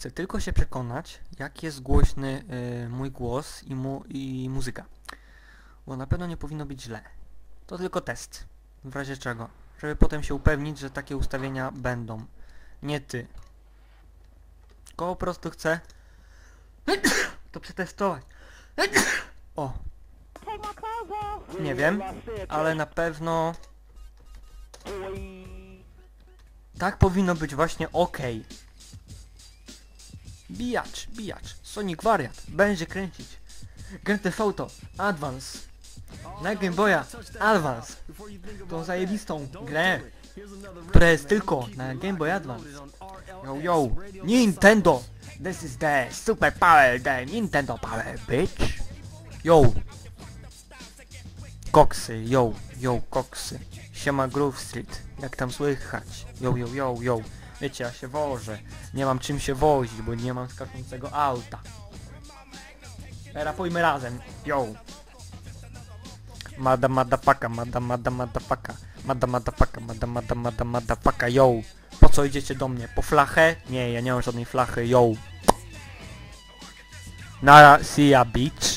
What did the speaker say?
Chcę tylko się przekonać, jak jest głośny y, mój głos i, mu, i muzyka. Bo na pewno nie powinno być źle. To tylko test. W razie czego. Żeby potem się upewnić, że takie ustawienia będą. Nie ty. Tylko po prostu chcę to przetestować. O, nie wiem, ale na pewno tak powinno być właśnie ok. Bijacz, bijacz, Sonic Wariat, będzie kręcić. Grand Theft Auto, Advance. Na Game Boya, Advance. Tą zajebistą grę, która jest tylko na Game Boy Advance. Yo, yo, Nintendo! This is the super power, the Nintendo power, bitch! Yo! Koksy, yo, yo, koksy. Siema Groove Street, jak tam słychać? Yo, yo, yo, yo. Wiecie, ja się wożę. Nie mam czym się wozić, bo nie mam skaczącego auta. Rapujmy razem, yo. Mada mada paka, mada mada mada paka. Mada mada paka, mada mada mada mada paka, yo. Po co idziecie do mnie? Po flachę? Nie, ja nie mam żadnej flachy, yo. Nara, see ya, bitch.